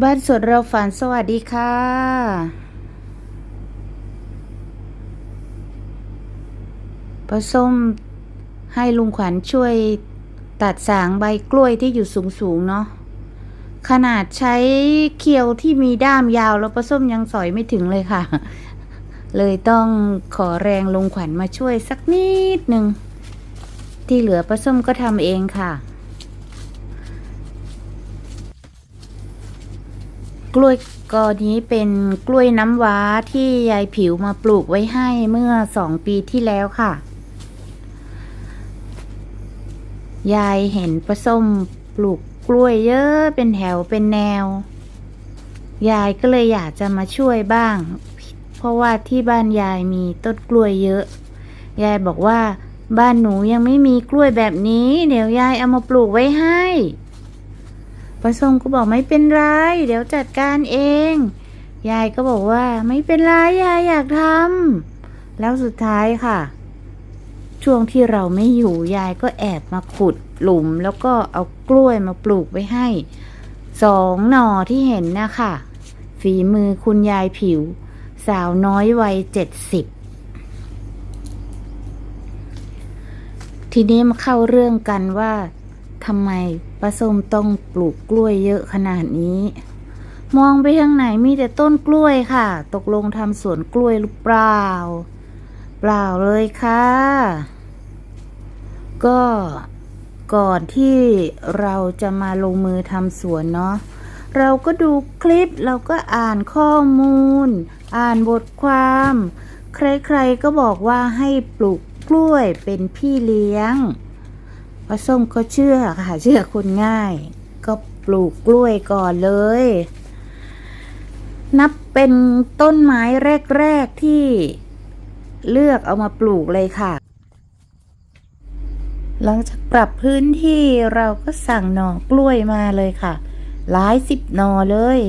บ้านสวนเราฝันสวัสดีค่ะปลาส้มให้ลุงขวัญช่วยตัดสางใบกล้วยที่อยู่สูงๆเนาะ ขนาดใช้เคียวที่มีด้ามยาวแล้วปลาส้มยังสอยไม่ถึงเลยค่ะ เลยต้องขอแรงลุงขวัญมาช่วยสักนิดหนึ่ง ที่เหลือปลาส้มก็ทำเองค่ะ กล้วยกอนี้เป็นกล้วยน้ำว้าที่ยายผิวมาปลูกไว้ให้เมื่อสองปีที่แล้วค่ะ ยายเห็นปลาส้มปลูกกล้วยเยอะเป็นแถวเป็นแนว ยายก็เลยอยากจะมาช่วยบ้าง เพราะว่าที่บ้านยายมีต้นกล้วยเยอะ ยายบอกว่า บ้านหนูยังไม่มีกล้วยแบบนี้ เดี๋ยวยายเอามาปลูกไว้ให้ ปลาส้มก็บอกไม่เป็นไร เดี๋ยวจัดการเอง ยายก็บอกว่าไม่เป็นไรยายอยากทำแล้วสุดท้ายค่ะ ช่วงที่เราไม่อยู่ยายก็แอบมาขุดหลุมแล้วก็เอากล้วยมาปลูกไว้ให้สองหน่อที่เห็นนะคะฝีมือคุณยายผิว สาวน้อยวัยเจ็ดสิบทีนี้มาเข้าเรื่องกันว่า ทำไมป้าส้มต้องปลูกกล้วยเยอะขนาดนี้ มองไปทางไหนมีแต่ต้นกล้วยค่ะ ตกลงทำสวนกล้วยหรือเปล่า เปล่าเลยค่ะ ก็ก่อนที่เราจะมาลงมือทำสวนเนาะเราก็ดูคลิปเราก็อ่านข้อมูล อ่านบทความ ใครๆก็บอกว่าให้ปลูกกล้วยเป็นพี่เลี้ยง พระส้มก็เชื่อค่ะเชื่อคนง่าย ก็ปลูกกล้วยก่อนเลย นับเป็นต้นไม้แรก ๆ ที่เลือกเอามาปลูกเลยค่ะ หลังจากปรับพื้นที่เราก็สั่งหน่อกล้วยมาเลยค่ะ หลายสิบหน่อเลย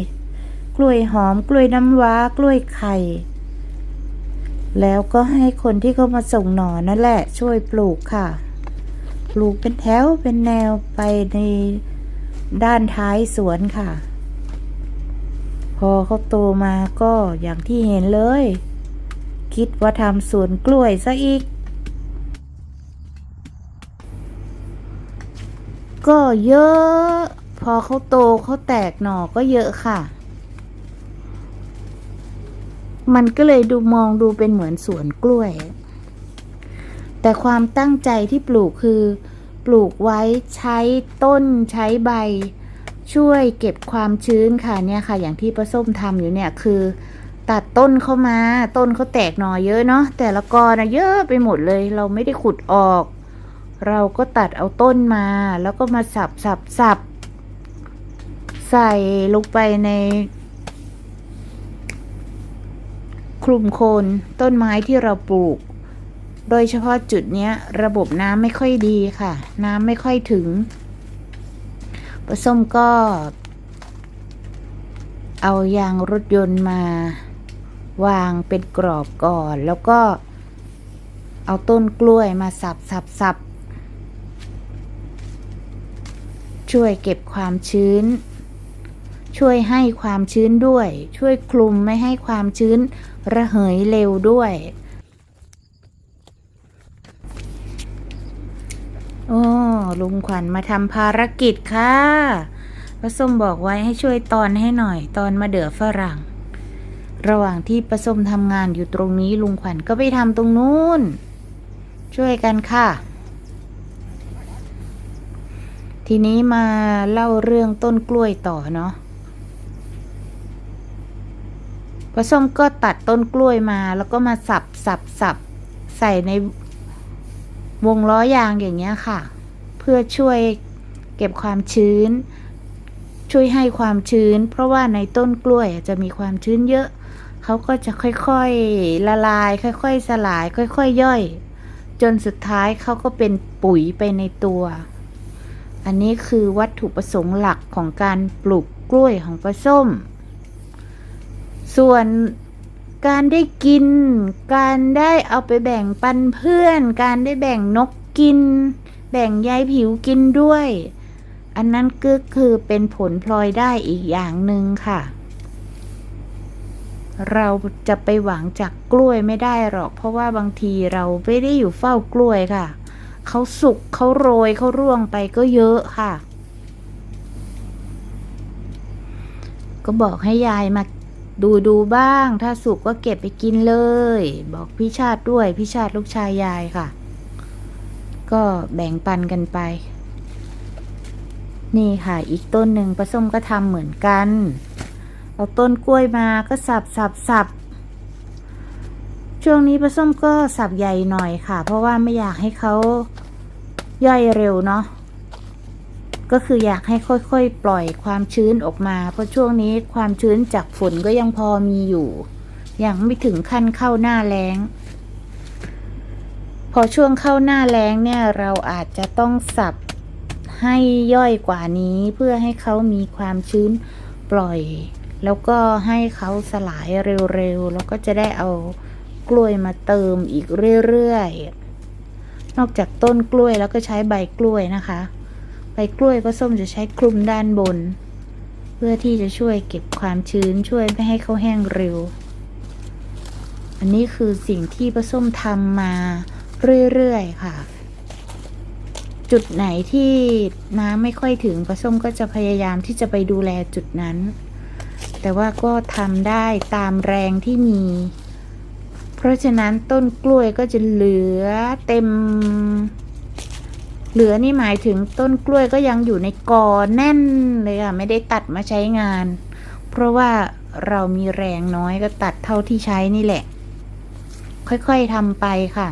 กล้วยหอมกล้วยน้ำว้ากล้วยไข่แล้วก็ให้คนที่เขามาส่งหน่อนั่นแหละ ช่วยปลูกค่ะ ปลูกเป็นแถวเป็นแนวไปในด้านท้ายสวนค่ะ พอเขาโตมาก็อย่างที่เห็นเลย คิดว่าทำสวนกล้วยซะอีก ก็เยอะ พอเขาโตเขาแตกหน่อก็เยอะค่ะ มันก็เลยดูมองดูเป็นเหมือนสวนกล้วย แต่ความตั้งใจที่ปลูกคือ ปลูกไว้ใช้ต้นใช้ใบ ช่วยเก็บความชื้นค่ะเนี่ยค่ะ อย่างที่ป้าส้มทำอยู่เนี่ยคือ ตัดต้นเข้ามา ต้นเขาแตกหน่อเยอะเนาะแต่ละกอนะเยอะไปหมดเลย เราไม่ได้ขุดออก เราก็ตัดเอาต้นมา แล้วก็มาสับสับสับใส่ลงไปในคลุมโคนต้นไม้ที่เราปลูก โดยเฉพาะจุดนี้ระบบน้ำไม่ค่อยดีค่ะ น้ำไม่ค่อยถึงปลาส้มก็ เอายางรถยนต์มาวางเป็นกรอบก่อน แล้วก็เอาต้นกล้วยมาสับสับสับช่วยเก็บความชื้น ช่วยให้ความชื้นด้วย ช่วยคลุมไม่ให้ความชื้นระเหยเร็วด้วย โอ้ ลุงขวัญมาทำภารกิจค่ะป้าส้มบอกไว้ให้ช่วยตอนให้หน่อย ตอนมาเดือฝรั่ง ระหว่างที่ป้าส้มทำงานอยู่ตรงนี้ลุงขวัญก็ไปทำตรงนู้น ช่วยกันค่ะ ทีนี้มาเล่าเรื่องต้นกล้วยต่อเนาะปลาส้มก็ตัดต้นกล้วยมาแล้วก็มาสับสับสับใส่ในวงล้อยางอย่างเงี้ยค่ะ เพื่อช่วยเก็บความชื้น ช่วยให้ความชื้น เพราะว่าในต้นกล้วยจะมีความชื้นเยอะเขาก็จะค่อยๆละลาย ค่อยๆสลาย ค่อยๆย่อย จนสุดท้ายเขาก็เป็นปุ๋ยไปในตัว อันนี้คือวัตถุประสงค์หลักของการปลูกกล้วยของปลาส้ม ส่วนการได้กิน การได้เอาไปแบ่งปันเพื่อน การได้แบ่งนกกิน แบ่งยายผิวกินด้วย อันนั้นก็คือเป็นผลพลอยได้อีกอย่างหนึ่งค่ะ เราจะไปหวังจากกล้วยไม่ได้หรอก เพราะว่าบางทีเราไม่ได้อยู่เฝ้ากล้วยค่ะ เขาสุกเขาโรยเขาร่วงไปก็เยอะค่ะ ก็บอกให้ยายมาดูดูบ้าง ถ้าสุกก็เก็บไปกินเลย บอกพี่ชาติด้วย พี่ชาติลูกชายยายค่ะ ก็แบ่งปันกันไป นี่ค่ะอีกต้นหนึ่งป้าส้มก็ทำเหมือนกัน เอาต้นกล้วยมาก็สับสับสับช่วงนี้ป้าส้มก็สับใหญ่หน่อยค่ะ เพราะว่าไม่อยากให้เขาย่อยเร็วเนาะก็คืออยากให้ค่อยๆ ปล่อยความชื้นออกมา เพราะช่วงนี้ความชื้นจากฝนก็ยังพอมีอยู่ ยังไม่ถึงขั้นเข้าหน้าแล้ง พอช่วงเข้าหน้าแล้งเนี่ยเราอาจจะต้องสับให้ย่อยกว่านี้เพื่อให้เขามีความชื้นปล่อย แล้วก็ให้เขาสลายเร็วๆ แล้วก็จะได้เอากล้วยมาเติมอีกเรื่อยๆ นอกจากต้นกล้วยแล้วก็ใช้ใบกล้วยนะคะ ใบกล้วยป้าส้มจะใช้คลุมด้านบน เพื่อที่จะช่วยเก็บความชื้นช่วยไม่ให้เขาแห้งเร็ว อันนี้คือสิ่งที่ป้าส้มทำมา เรื่อยๆค่ะ จุดไหนที่น้ำไม่ค่อยถึงป้าส้มก็จะพยายามที่จะไปดูแลจุดนั้น แต่ว่าก็ทำได้ตามแรงที่มี เพราะฉะนั้นต้นกล้วยก็จะเหลือเต็ม เหลือนี่หมายถึงต้นกล้วยก็ยังอยู่ในกอแน่นเลยค่ะไม่ได้ตัดมาใช้งาน เพราะว่าเรามีแรงน้อยก็ตัดเท่าที่ใช้นี่แหละ ค่อยๆทำไปค่ะ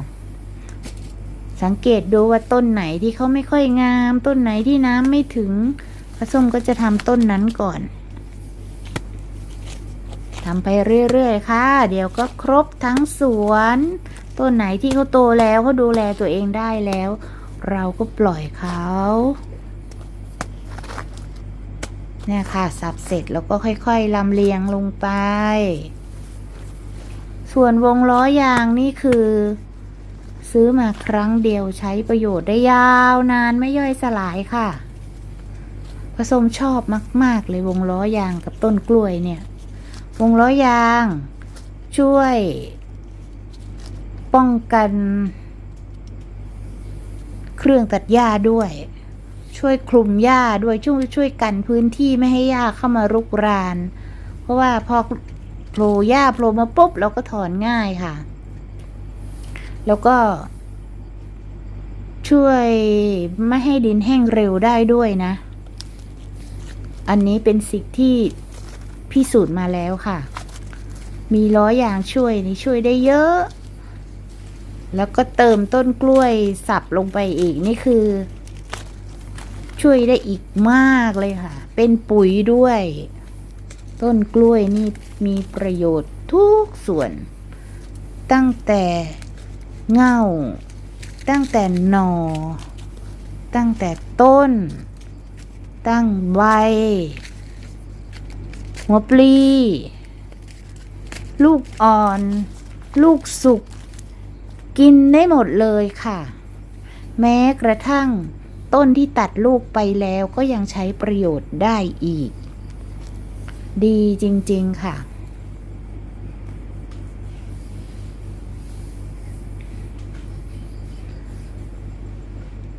สังเกตดูว่าต้นไหนที่เขาไม่ค่อยงาม ต้นไหนที่น้ำไม่ถึงผสมก็จะทำต้นนั้นก่อนทำไปเรื่อยๆ ค่ะ เดี๋ยวก็ครบทั้งสวน ต้นไหนที่เขาโตแล้วเขาดูแลตัวเองได้แล้ว เราก็ปล่อยเขาเนี่ยค่ะ สับเสร็จแล้วก็ค่อยๆลำเลียงลงไป ส่วนวงล้อยางนี่คือ ซื้อมาครั้งเดียวใช้ประโยชน์ได้ยาวนานไม่ย่อยสลายค่ะผสมชอบมาก ๆ เลยวงล้อยางกับต้นกล้วยเนี่ย วงล้อยาง ช่วย ป้องกัน เครื่องตัดหญ้าด้วย ช่วยคลุมหญ้าด้วยช่วยช่วยกันพื้นที่ไม่ให้หญ้าเข้ามารุกราน เพราะว่าพอโผล่หญ้าโผล่มาปุ๊บเราก็ถอนง่ายค่ะ แล้วก็ ช่วยไม่ให้ดินแห้งเร็วได้ด้วยนะ อันนี้เป็นสิ่งที่พิสูจน์มาแล้วค่ะ มีล้อยางช่วยนี่ช่วยได้เยอะ แล้วก็เติมต้นกล้วยสับลงไปอีกนี่คือ ช่วยได้อีกมากเลยค่ะ เป็นปุ๋ยด้วย ต้นกล้วยนี่มีประโยชน์ทุกส่วน ตั้งแต่ เง่า ตั้งแต่หนอ ตั้งแต่ต้น ตั้งใบ หัวปลีลูกอ่อน ลูกสุก กินได้หมดเลยค่ะ แม้กระทั่งต้นที่ตัดลูกไปแล้วก็ยังใช้ประโยชน์ได้อีก ดีจริง ๆ ค่ะ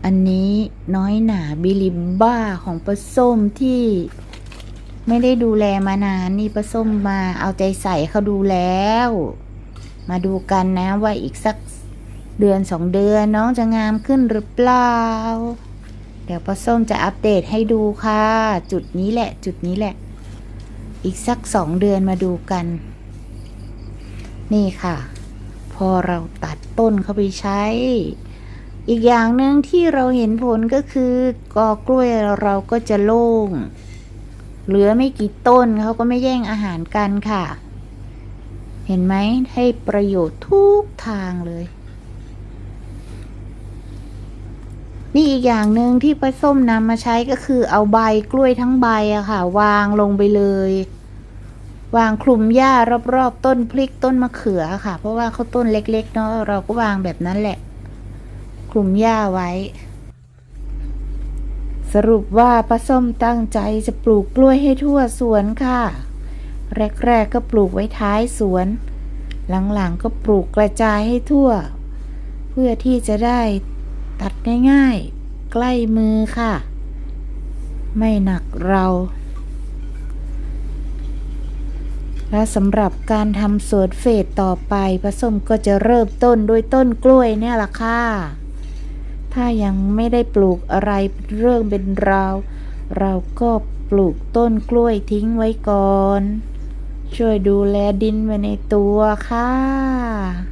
อันนี้น้อยหนาบิลิบ้าของปลาส้มที่ไม่ได้ดูแลมานานนี่ปลาส้มมาเอาใจใส่เขาดูแล้ว มาดูกันนะว่าอีกสักเดือนสองเดือนน้องจะงามขึ้นหรือเปล่า เดี๋ยวปลาส้มจะอัปเดตให้ดูค่ะ จุดนี้แหละ จุดนี้แหละ อีกสักสองเดือนมาดูกัน นี่ค่ะ พอเราตัดต้นเข้าไปใช้ อีกอย่างหนึ่งที่เราเห็นผลก็คือกอกล้วยเราก็จะโล่ง เหลือไม่กี่ต้นเขาก็ไม่แย่งอาหารกันค่ะ เห็นไหมให้ประโยชน์ทุกทางเลย นี่อีกอย่างหนึ่งที่ป้าส้มนำมาใช้ก็คือเอาใบกล้วยทั้งใบอะค่ะ วางลงไปเลย วางคลุมหญ้ารอบๆต้นพริกต้นมะเขือค่ะ เพราะว่าเขาต้นเล็ก ๆ เนาะเราก็วางแบบนั้นแหละ คลุมหญ้าไว้ สรุปว่าป้าส้มตั้งใจจะปลูกกล้วยให้ทั่วสวนค่ะ แรกๆก็ปลูกไว้ท้ายสวน หลังๆก็ปลูกกระจายให้ทั่ว เพื่อที่จะได้ตัดง่ายๆ ใกล้มือค่ะ ไม่หนักเราและสำหรับการทำสวนเฟสต่อไปผสมก็จะเริ่มต้นด้วยต้นกล้วยเนี่ยล่ะค่ะ ถ้ายังไม่ได้ปลูกอะไรเรื่องเป็นราว เราก็ปลูกต้นกล้วยทิ้งไว้ก่อน ช่วยดูแลดินไว้ในตัวค่ะ